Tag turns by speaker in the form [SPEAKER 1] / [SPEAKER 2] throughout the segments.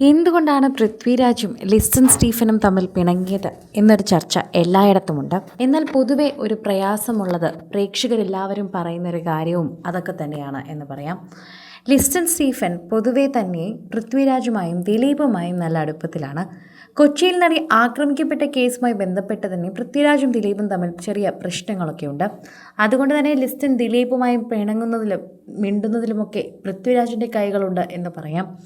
[SPEAKER 1] എന്തുകൊണ്ടാണ് പൃഥ്വിരാജും ലിസ്റ്റൻ സ്റ്റീഫനും തമ്മിൽ പിണങ്ങിയത് എന്നൊരു ചർച്ച എല്ലായിടത്തുമുണ്ട്. എന്നാൽ പൊതുവെ ഒരു പ്രയാസമുള്ളത് പ്രേക്ഷകരെല്ലാവരും പറയുന്ന ഒരു കാര്യവും അതൊക്കെ തന്നെയാണ് എന്ന് പറയാം. ലിസ്റ്റൻ സ്റ്റീഫൻ പൊതുവെ തന്നെ പൃഥ്വിരാജുമായും ദിലീപുമായും നല്ല അടുപ്പത്തിലാണ്. കൊച്ചിയിൽ നടി ആക്രമിക്കപ്പെട്ട കേസുമായി ബന്ധപ്പെട്ട് തന്നെ പൃഥ്വിരാജും ദിലീപും തമ്മിൽ ചെറിയ പ്രശ്നങ്ങളൊക്കെ ഉണ്ട്. അതുകൊണ്ട് തന്നെ ലിസ്റ്റൻ ദിലീപുമായും പിണങ്ങുന്നതിലും മിണ്ടുന്നതിലുമൊക്കെ പൃഥ്വിരാജിന്റെ കൈകളുണ്ട് എന്ന് പറയാം.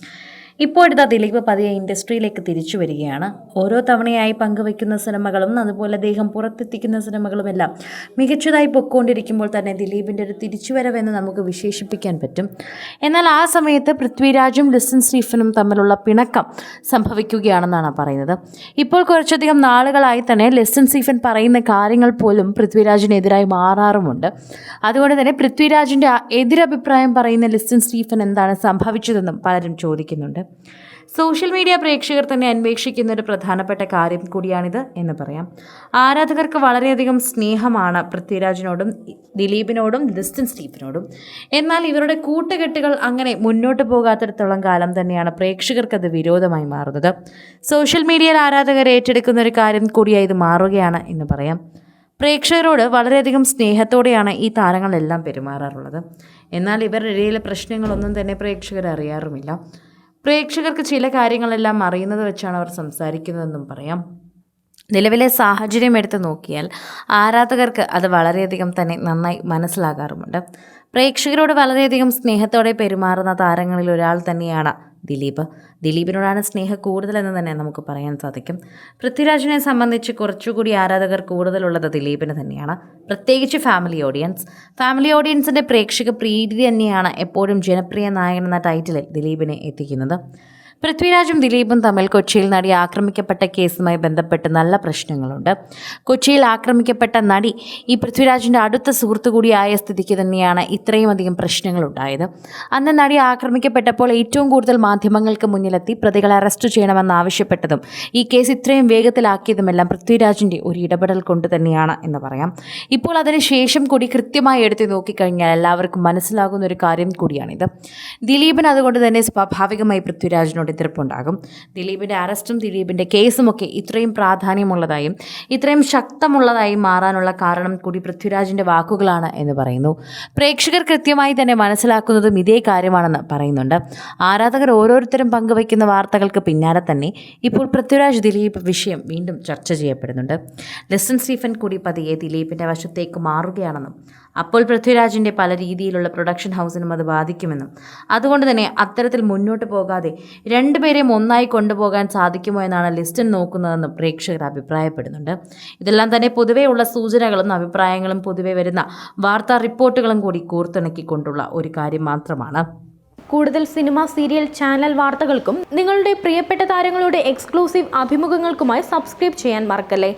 [SPEAKER 1] ഇപ്പോഴത്തെ ദിലീപ് പതിയെ ഇൻഡസ്ട്രിയിലേക്ക് തിരിച്ചു വരികയാണ്. ഓരോ തവണയായി പങ്കുവയ്ക്കുന്ന സിനിമകളും അതുപോലെ അദ്ദേഹം പുറത്തെത്തിക്കുന്ന സിനിമകളുമെല്ലാം മികച്ചതായി പൊയ്ക്കൊണ്ടിരിക്കുമ്പോൾ തന്നെ ദിലീപിന്റെ ഒരു തിരിച്ചുവരവെന്ന് നമുക്ക് വിശേഷിപ്പിക്കാൻ പറ്റും. എന്നാൽ ആ സമയത്ത് പൃഥ്വിരാജും ലിസൺ സ്റ്റീഫനും തമ്മിലുള്ള പിണക്കം സംഭവിക്കുകയാണെന്നാണ് പറയുന്നത്. ഇപ്പോൾ കുറച്ചധികം നാളുകളായി തന്നെ ലെസൺ സ്റ്റീഫൻ പറയുന്ന കാര്യങ്ങൾ പോലും പൃഥ്വിരാജിനെതിരായി മാറാറുമുണ്ട്. അതുകൊണ്ട് തന്നെ പൃഥ്വിരാജിന്റെ എതിരഭിപ്രായം പറയുന്ന ലിസ്റ്റൻ സ്റ്റീഫൻ എന്താണ് സംഭവിച്ചതെന്നും പലരും ചോദിക്കുന്നുണ്ട്. സോഷ്യൽ മീഡിയ പ്രേക്ഷകർ തന്നെ അന്വേഷിക്കുന്ന ഒരു പ്രധാനപ്പെട്ട കാര്യം കൂടിയാണിത് എന്ന് പറയാം. ആരാധകർക്ക് വളരെയധികം സ്നേഹമാണ് പൃഥ്വിരാജിനോടും ദിലീപിനോടും ലിസ്റ്റൻ സ്റ്റീഫിനോടും. എന്നാൽ ഇവരുടെ കൂട്ടുകെട്ടുകൾ അങ്ങനെ മുന്നോട്ട് പോകാത്തിടത്തോളം കാലം തന്നെയാണ് പ്രേക്ഷകർക്കത് വിരോധമായി മാറുന്നത്. സോഷ്യൽ മീഡിയയിൽ ആരാധകർ ഏറ്റെടുക്കുന്ന ഒരു കാര്യം കൂടിയായി ഇത് മാറുകയാണ് എന്ന് പറയാം. പ്രേക്ഷകരോട് വളരെയധികം സ്നേഹത്തോടെയാണ് ഈ താരങ്ങളെല്ലാം പെരുമാറാറുള്ളത്. എന്നാൽ ഇവരുടെ ഇടയിലെ പ്രശ്നങ്ങളൊന്നും തന്നെ പ്രേക്ഷകർ അറിയാറുമില്ല പ്രേക്ഷകർക്ക് ചില കാര്യങ്ങളെല്ലാം അറിയുന്നത് വെച്ചാണ് അവർ സംസാരിക്കുന്നതെന്നും പറയാം. നിലവിലെ സാഹചര്യം എടുത്ത് നോക്കിയാൽ ആരാധകർക്ക് അത് വളരെയധികം തന്നെ നന്നായി മനസ്സിലാകാറുമുണ്ട്. പ്രേക്ഷകരോട് വളരെയധികം സ്നേഹത്തോടെ പെരുമാറുന്ന താരങ്ങളിൽ ഒരാൾ തന്നെയാണ് ദിലീപ്. ദിലീപിനോടാണ് സ്നേഹം കൂടുതലെന്ന് തന്നെ നമുക്ക് പറയാൻ സാധിക്കും. പൃഥ്വിരാജിനെ സംബന്ധിച്ച് കുറച്ചുകൂടി ആരാധകർ കൂടുതലുള്ളത് ദിലീപിന് തന്നെയാണ്. പ്രത്യേകിച്ച് ഫാമിലി ഓഡിയൻസ്. ഫാമിലി ഓഡിയൻസിന്റെ പ്രേക്ഷക പ്രീതി തന്നെയാണ് എപ്പോഴും ജനപ്രിയ നായകൻ എന്ന ടൈറ്റിലിൽ ദിലീപിനെ എത്തിക്കുന്നത്. പൃഥ്വിരാജും ദിലീപും തമ്മിൽ കൊച്ചിയിൽ നടി ആക്രമിക്കപ്പെട്ട കേസുമായി ബന്ധപ്പെട്ട് നല്ല പ്രശ്നങ്ങളുണ്ട്. കൊച്ചിയിൽ ആക്രമിക്കപ്പെട്ട നടി ഈ പൃഥ്വിരാജിന്റെ അടുത്ത സുഹൃത്തു കൂടിയായ സ്ഥിതിക്ക് തന്നെയാണ് ഇത്രയും അധികം പ്രശ്നങ്ങളുണ്ടായത്. അന്ന് നടി ആക്രമിക്കപ്പെട്ടപ്പോൾ ഏറ്റവും കൂടുതൽ മാധ്യമങ്ങൾക്ക് മുന്നിലെത്തി പ്രതികളെ അറസ്റ്റ് ചെയ്യണമെന്നാവശ്യപ്പെട്ടതും ഈ കേസ് ഇത്രയും വേഗത്തിലാക്കിയതുമെല്ലാം പൃഥ്വിരാജിന്റെ ഒരു ഇടപെടൽ കൊണ്ട് തന്നെയാണ് എന്ന് പറയാം. ഇപ്പോൾ അതിനുശേഷം കൂടി കൃത്യമായി എടുത്തു നോക്കിക്കഴിഞ്ഞാൽ എല്ലാവർക്കും മനസ്സിലാകുന്ന ഒരു കാര്യം കൂടിയാണിത്. ദിലീപിന് അതുകൊണ്ട് തന്നെ സ്വാഭാവികമായി പൃഥ്വിരാജിനോട് എതിർപ്പുണ്ടാകും ദിലീപിന്റെ അറസ്റ്റും ദിലീപിന്റെ കേസുമൊക്കെ ഇത്രയും പ്രാധാന്യമുള്ളതായും ഇത്രയും ശക്തമുള്ളതായും മാറാനുള്ള കാരണം കൂടി പൃഥ്വിരാജിന്റെ വാക്കുകളാണ് എന്ന് പറയുന്നു. പ്രേക്ഷകർ കൃത്യമായി തന്നെ മനസ്സിലാക്കുന്നതും ഇതേ കാര്യമാണെന്ന് പറയുന്നുണ്ട്. ആരാധകർ ഓരോരുത്തരും പങ്കുവയ്ക്കുന്ന വാർത്തകൾക്ക് പിന്നാലെ തന്നെ ഇപ്പോൾ പൃഥ്വിരാജ് ദിലീപ് വിഷയം വീണ്ടും ചർച്ച ചെയ്യപ്പെടുന്നുണ്ട്. ലെസൺ സ്റ്റീഫൻ കൂടി പതിയെ ദിലീപിന്റെ വശത്തേക്ക് മാറുകയാണെന്നും അപ്പോൾ പൃഥ്വിരാജിന്റെ പല രീതിയിലുള്ള പ്രൊഡക്ഷൻ ഹൗസിനും അത് ബാധിക്കുമെന്നും. അതുകൊണ്ട് തന്നെ അത്തരത്തിൽ മുന്നോട്ട് പോകാതെ രണ്ടുപേരെയും ഒന്നായി കൊണ്ടുപോകാൻ സാധിക്കുമോ എന്നാണ് ലിസ്റ്റിൽ നോക്കുന്നതെന്നും പ്രേക്ഷകർ അഭിപ്രായപ്പെടുന്നുണ്ട്. ഇതെല്ലാം തന്നെ പൊതുവേ ഉള്ള സൂചനകളും അഭിപ്രായങ്ങളും പൊതുവെ വരുന്ന വാർത്താ റിപ്പോർട്ടുകളും കൂടി കോർത്തിണക്കിക്കൊണ്ടുള്ള ഒരു കാര്യം മാത്രമാണ്.
[SPEAKER 2] കൂടുതൽ സിനിമ സീരിയൽ ചാനൽ വാർത്തകൾക്കും നിങ്ങളുടെ പ്രിയപ്പെട്ട താരങ്ങളുടെ എക്സ്ക്ലൂസീവ് അഭിമുഖങ്ങൾക്കുമായി സബ്സ്ക്രൈബ് ചെയ്യാൻ മറക്കല്ലേ?